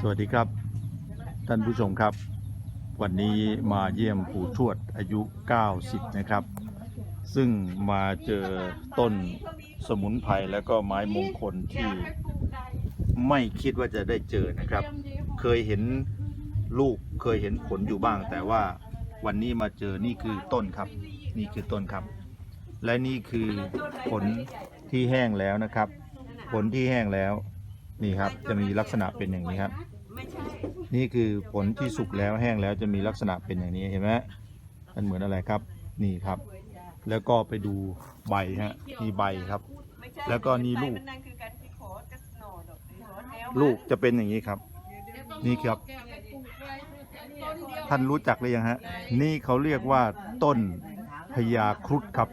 สวัสดีครับ ท่านผู้ชมครับ วันนี้มาเยี่ยมปู่ทวดอายุ 90 นะครับ ซึ่งมาเจอต้นสมุนไพรแล้วก็ไม้มงคลที่ไม่คิดว่าจะได้เจอนะครับ เคยเห็นลูกเคยเห็นผลอยู่บ้าง แต่ว่าวันนี้มาเจอนี่คือต้นครับ นี่คือต้นครับ และนี่คือผลที่แห้งแล้วนะครับ ผลที่แห้งแล้ว นี่ครับจะมีลักษณะเป็นอย่างนี้ครับนี่คือผลที่สุกแล้วแห้งแล้วจะมีลักษณะเป็นอย่างนี้เห็นไหมมันเหมือนอะไรครับ นี่ครับ แล้วก็ไปดูใบฮะนี่ใบครับแล้วก็นี่ลูกลูกจะเป็นอย่างนี้ครับ นี่ครับ ท่านรู้จักหรือยังฮะ นี่เขาเรียกว่าต้นพญาครุฑครับ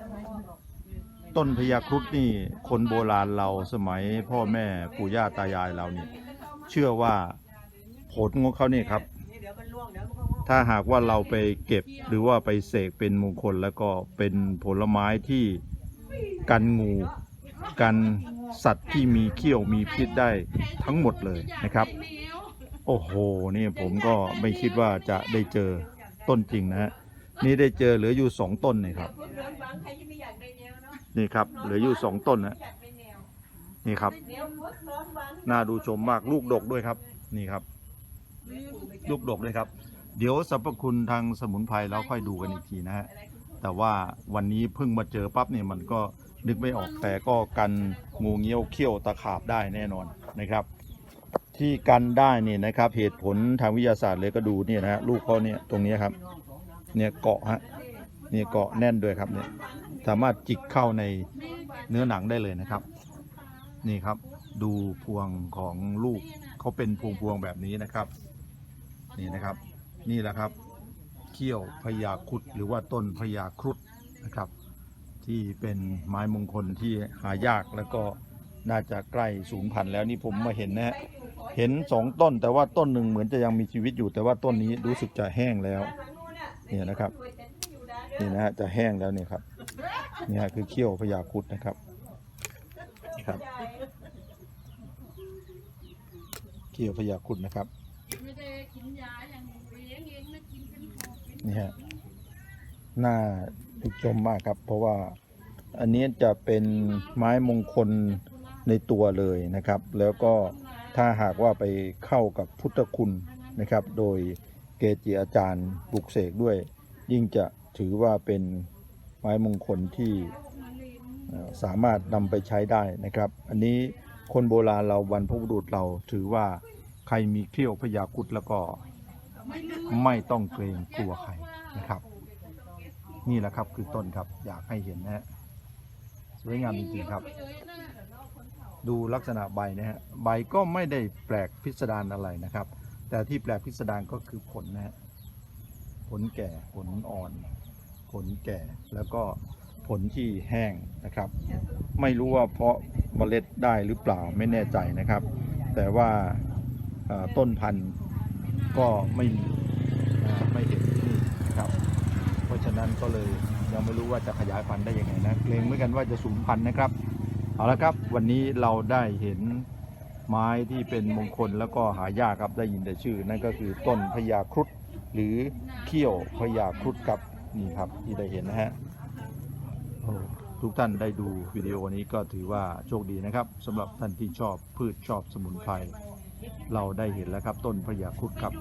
ต้นพญาครุฑนี่คนโบราณเราสมัยพ่อแม่ปู่ย่าตายายเรานี่เชื่อว่าผลของเขาเนี่ยครับ ถ้าหากว่าเราไปเก็บหรือว่าไปเสกเป็นมงคลแล้วก็เป็นผลไม้ที่กันงูกันสัตว์ที่มีเขี้ยวมีพิษได้ทั้งหมดเลยนะครับ โอ้โหนี่ผมก็ไม่คิดว่าจะได้เจอต้นจริงนะฮะนี่ได้เจอเหลืออยู่สองต้นนี่ครับ นี่ครับเหลืออยู่สองต้นนะนี่ครับน่าดูชมมากลูกดกด้วยครับ นี่ครับ ลูกดกด้วยครับ เดี๋ยวสรรพคุณทางสมุนไพรเราค่อยดูกันอีกทีนะฮะแต่ว่าวันนี้เพิ่งมาเจอปั๊บเนี่ยมันก็นึกไม่ออกแต่ก็กันงูเงี้ยวเขี้ยวตะขาบได้แน่นอนนะครับ ที่กันได้เนี่ยนะครับ เหตุผลทางวิทยาศาสตร์เลยก็ดูเนี่ยนะฮะลูกเขาเนี่ยตรงนี้ครับ เนี่ยเกาะฮะเนี่ยเกาะแน่นด้วยครับเนี่ย สามารถจิกเข้าในเนื้อหนังได้เลยนะครับ นี่ครับ ดูพวงของลูกเขาเป็นพวงพวงแบบนี้นะครับ นี่นะครับ นี่แหละครับเขี้ยวพญาครุดหรือว่าต้นพญาครุดนะครับ ที่เป็นไม้มงคลที่หายากแล้วก็น่าจะใกล้สูญพันธุ์แล้วนี่ผมมาเห็นนะฮะเห็นสองต้นแต่ว่าต้นหนึ่งเหมือนจะยังมีชีวิตอยู่ แต่ว่าต้นนี้รู้สึกจะแห้งแล้วเนี่ยนะครับนี่นะฮะจะแห้งแล้วเนี่ยครับ นี่ฮะคือเขี้ยวพญาครุดนะครับครับ เขี้ยวพญาครุดนะครับไม่ได้กินยาอย่างเลี้ยงเองนะกินเป็นของเป็นนี่ฮะน่าถูกชมมากครับ เพราะว่าอันนี้จะเป็นไม้มงคลในตัวเลยนะครับ แล้วก็ถ้าหากว่าไปเข้ากับพุทธคุณนะครับ โดยเกจิอาจารย์ปลุกเสกด้วย ยิ่งจะถือว่าเป็น ไม้มงคลที่สามารถนำไปใช้ได้นะครับ อันนี้คนโบราณเราบรรพบุรุษเราถือว่าใครมีเขี้ยวพญาคุดแล้วก็ไม่ต้องเกรงกลัวใครนะครับ นี่แหละครับคือต้นครับอยากให้เห็นนะฮะสวยงามจริงๆครับ ดูลักษณะใบนะฮะใบก็ไม่ได้แปลกพิสดารอะไรนะครับ แต่ที่แปลกพิสดารก็คือผลนะฮะผลแก่ผลอ่อน ผลแก่แล้วก็ผลที่แห้งนะครับ ไม่รู้ว่าเพราะเมล็ดได้หรือเปล่าไม่แน่ใจนะครับ แต่ว่าเอ่อต้นพันธุ์ก็ไม่มีอ่าไม่เห็นที่นี่นะครับ เพราะฉะนั้นก็เลยยังไม่รู้ว่าจะขยายพันธุ์ได้ยังไงนะเกรงเหมือนกันว่าจะสูญพันธุ์นะครับ เอาละครับ วันนี้เราได้เห็นไม้ที่เป็นมงคลแล้วก็หายากครับได้ยินแต่ชื่อ นั่นก็คือต้นพญาครุฑหรือเขี้ยวพญาครุฑครับ นี่ครับที่ได้เห็นนะฮะทุกท่านได้ดูวิดีโอนี้ก็ถือว่าโชคดีนะครับสำหรับท่านที่ชอบพืชชอบสมุนไพรเราได้เห็นแล้วครับต้นพระยาคุดครับ